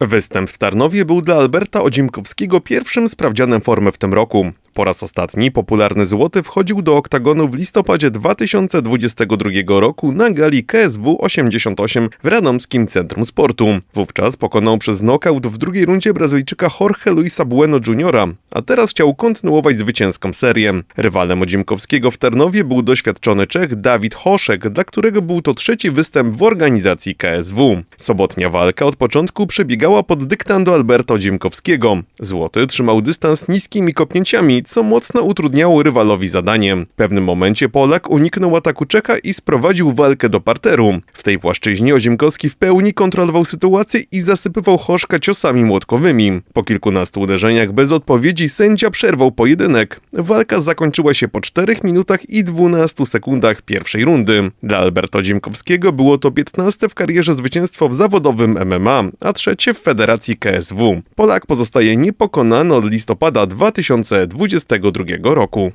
Występ w Tarnowie był dla Alberta Odzimkowskiego pierwszym sprawdzianem formy w tym roku. Po raz ostatni popularny złoty wchodził do oktagonu w listopadzie 2022 roku na gali KSW 88 w Radomskim Centrum Sportu. Wówczas pokonał przez nokaut w drugiej rundzie Brazylijczyka Jorge Luisa Bueno Jr., a teraz chciał kontynuować zwycięską serię. Rywalem Odzimkowskiego w Tarnowie był doświadczony Czech Dawid Hoszek, dla którego był to trzeci występ w organizacji KSW. Sobotnia walka od początku przebiegała pod dyktando Alberta Odzimkowskiego. Złoty trzymał dystans niskimi kopnięciami, co mocno utrudniało rywalowi zadanie. W pewnym momencie Polak uniknął ataku Czeka i sprowadził walkę do parteru. W tej płaszczyźnie Oziemkowski w pełni kontrolował sytuację i zasypywał Hoszka ciosami młotkowymi. Po kilkunastu uderzeniach bez odpowiedzi sędzia przerwał pojedynek. Walka zakończyła się po 4 minutach i 12 sekundach pierwszej rundy. Dla Alberta Oziemkowskiego było to 15 w karierze zwycięstwo w zawodowym MMA, a trzecie w Federacji KSW. Polak pozostaje niepokonany od listopada 2022 roku.